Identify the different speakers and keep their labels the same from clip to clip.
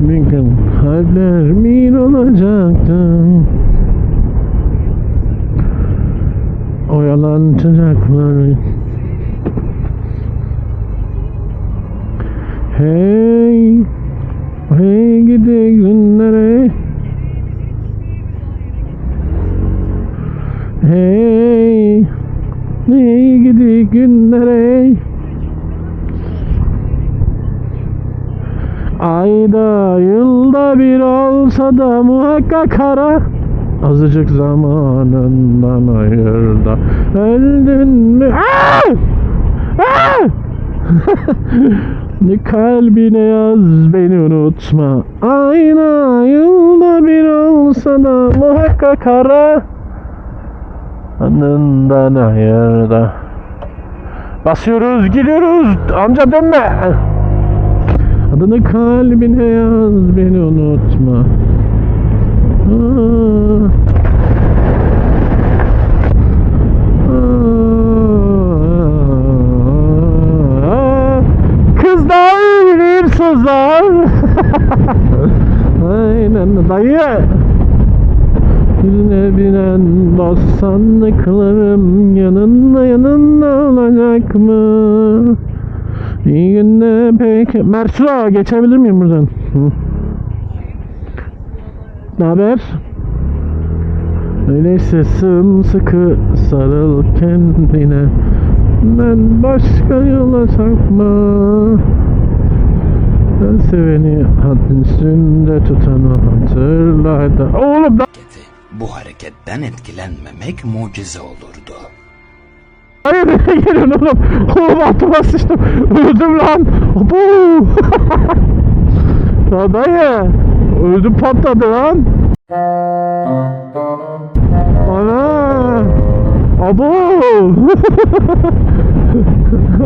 Speaker 1: Bir gün kalpler min olacaktı Oyalanacaklar. Hey Hey gidi günlere. Hey Hey gidi günlere Ayda yılda bir olsa da muhakkak ara Azıcık zamanından ayır da Öldün mü? Aa! Aa! Ne kalbine yaz beni unutma Ayda yılda bir olsa da muhakkak ara Anından ayır da Basıyoruz gidiyoruz amca dönme Adını kalbine yaz beni unutma Aa. Aa. Sandıklarım yanında yanında olacak mı? İyi günler peki. Mertula geçebilir miyim buradan? Hı. Ne haber? Öyleyse sımsıkı sarıl kendine Ben başka yola sapma Ben seveni haddin üstünde tutanı hatırla da Oğlum.
Speaker 2: Bu hareketten etkilenmemek mucize olurdu.
Speaker 1: Hayır nereye geliyorsun oğlum? Oğlum altıma sıçtım. Öldüm lan. Bu. ya dayı. Öldüm patladı lan. Ana. Abo.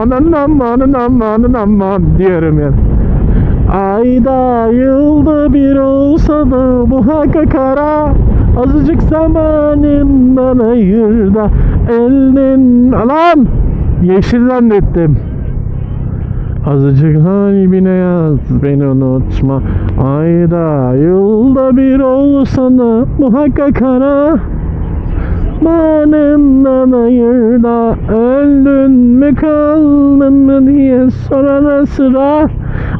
Speaker 1: Anan aman aman aman diyorum yani. Ayda yılda bir olsa da bu hakka kara Azıcık zamanından ayır da elin Alan Yeşil zannettim. Azıcık kalbine yaz beni unutma. Ayda yılda bir olsa da muhakkak ara. Manından ayır da öldün mü kaldın mı diye sor ara sıra.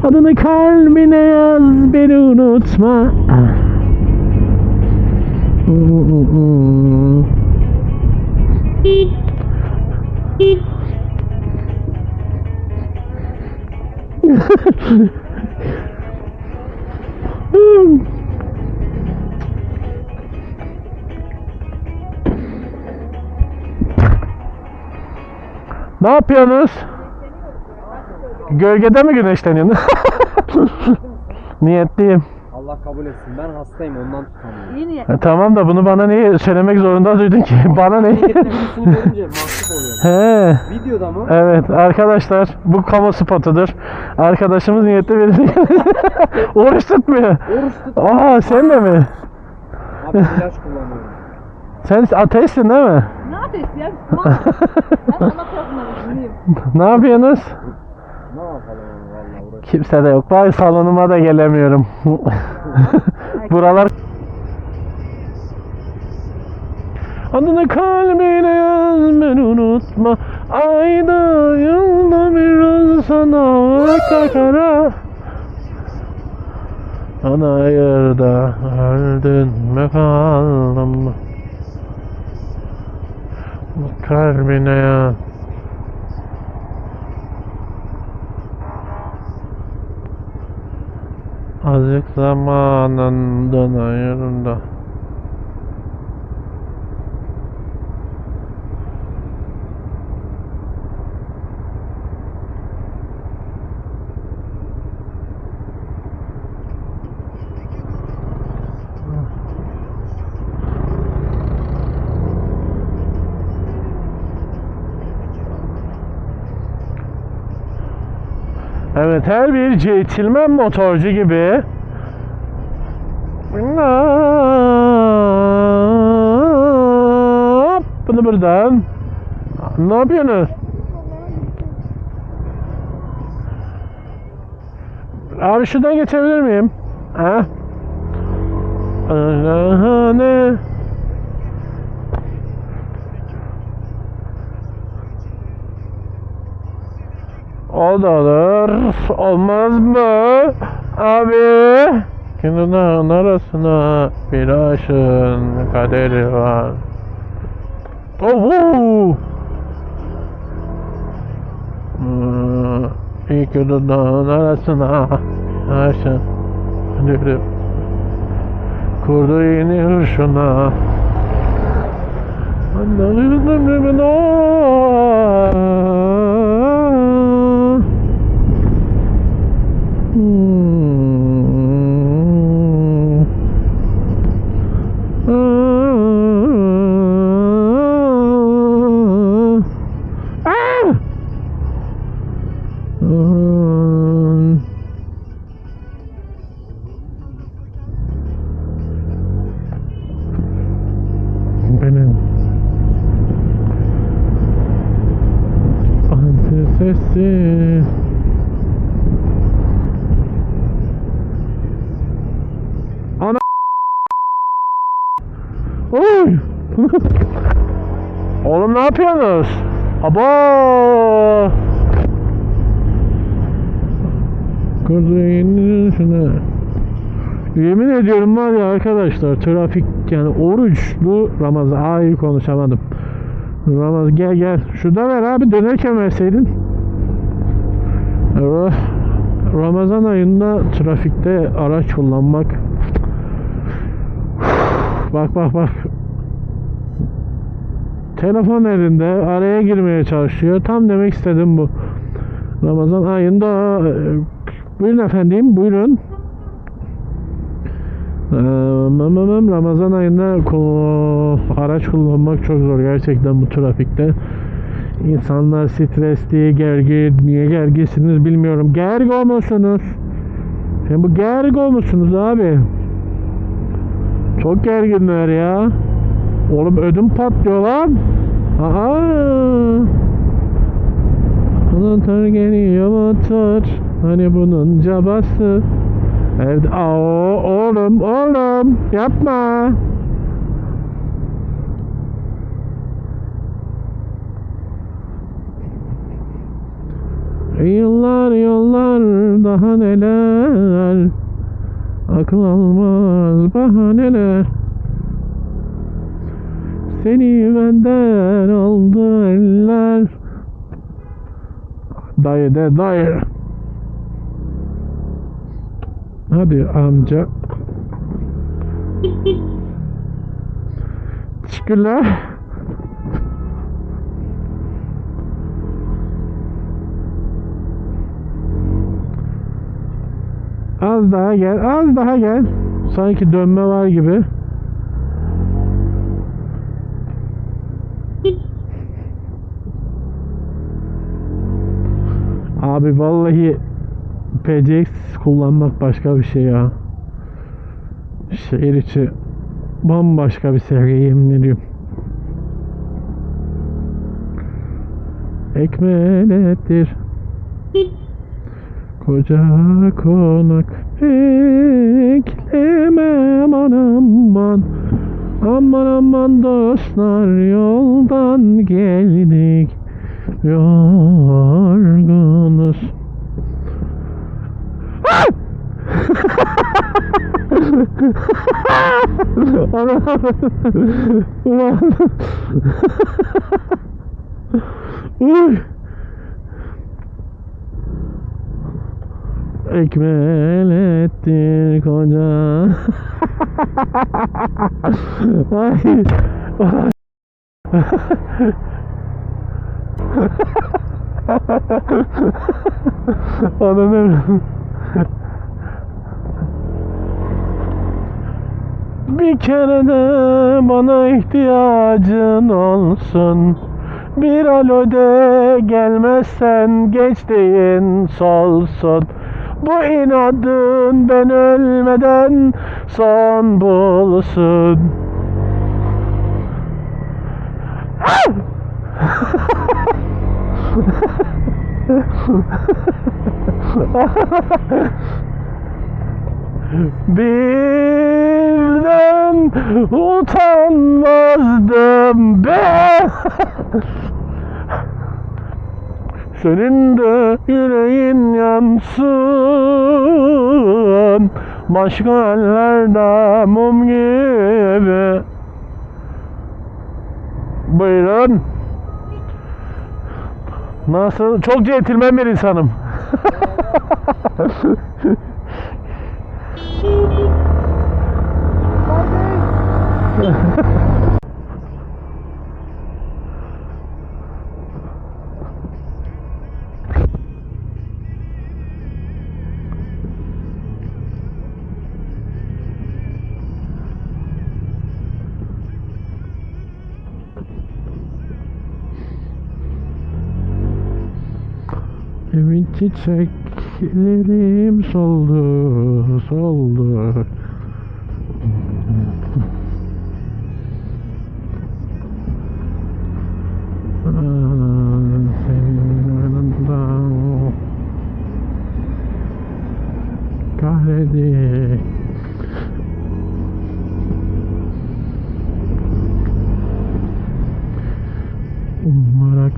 Speaker 1: Adını kalbine yaz beni unutma. Ah. Ne yapıyorsunuz? Gölgede mi güneşleniyorsun? Niyetliyim.
Speaker 3: Allah kabul etsin. Ben hastayım ondan tutamıyorum.
Speaker 4: İyi niyet.
Speaker 1: E, tamam da bunu bana niye söylemek zorunda duydun ki? Bana ne?
Speaker 3: Birisini görünce mahcup oluyorum.
Speaker 1: He.
Speaker 3: Videoda mı?
Speaker 1: Evet arkadaşlar bu kamu spotudur. Arkadaşımız niyetli birini oruç tutmuyor.
Speaker 3: Oruç tut.
Speaker 1: Aa sen de mi?
Speaker 3: Abi ilaç kullanıyorum.
Speaker 1: Sen ateistsin değil mi?
Speaker 4: Ne yapıyorsun ya? Tamam. ben üzüleyim.
Speaker 1: Ne yapıyorsunuz?
Speaker 3: Ne yapalım.
Speaker 1: Kimse de yok. Vay salonuma da gelemiyorum. Buralar Adını kalbine yaz beni unutma. Ayda yılda bir olsana kakara Ana yerde öldün mü kaldın mı Kalbine yaz Azıcık zamanından ayırın da. Evet her bir centilmen motorcu gibi bunu buradan ne yapıyorsunuz? Abi şuradan geçebilir miyim? Ha? Ne? O da olur. Olmaz mı? Abi. Günün arasına bir aşın kaderi var. Oh! Hmm, İlk yudundan arasına aşın kaderi Kurdu yeni hırşına Anlarım ömrümün Oğlum ne yapıyorsunuz? Abo şunu Yemin ediyorum var ya arkadaşlar trafik yani oruçlu Ramazan ay konuşamadım. Ramazan gel gel. Şurada ver abi dönerken verseydin. Ra- Ramazan ayında trafikte araç kullanmak bak bak bak telefon elinde araya girmeye çalışıyor. Tam demek istedim bu. Ramazan ayında e, buyurun efendim buyurun. Ee, Ramazan ayında araç kullanmak çok zor gerçekten bu trafikte. İnsanlar stresli, gergin. Niye gerginsiniz bilmiyorum. Gergo musunuz? Sen bu gergo musunuz abi? Çok gerginler ya. Oğlum ödüm patlıyor lan. Aha. Motor geliyor motor. Hani bunun cabası. Evde Aa, oğlum oğlum yapma. Yıllar yıllar daha neler Akıl almaz bahaneler Seni benden aldı eller Dayı de dayı Hadi amca. Teşekkürler. Az daha gel, az daha gel. Sanki dönme var gibi. Abi vallahi PCX kullanmak başka bir şey ya. Şehir içi bambaşka bir seviye yemin ediyorum. Ekmelettir Koca konak Beklemem aman Aman aman dostlar yoldan geldik Yorgunuz Ulan. Uy. Ekmelettir koca. Ay. Ananı. Bir kere de bana ihtiyacın olsun. Bir alo de gelmezsen geçtiğin solsun. Bu inadın ben ölmeden son bulsun. Birden utanmazdım ben Senin de yüreğin yansın. Başka ellerde mum gibi. Buyurun Nasıl? Çok centilmen bir insanım. Evin çiçeklerim soldu, soldu. Aa,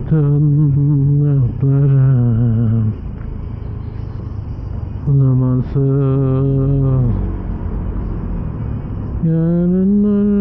Speaker 1: Yatlarım Zamansız Yarınlarım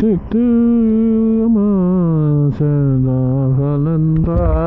Speaker 1: çıktı ama sevda falında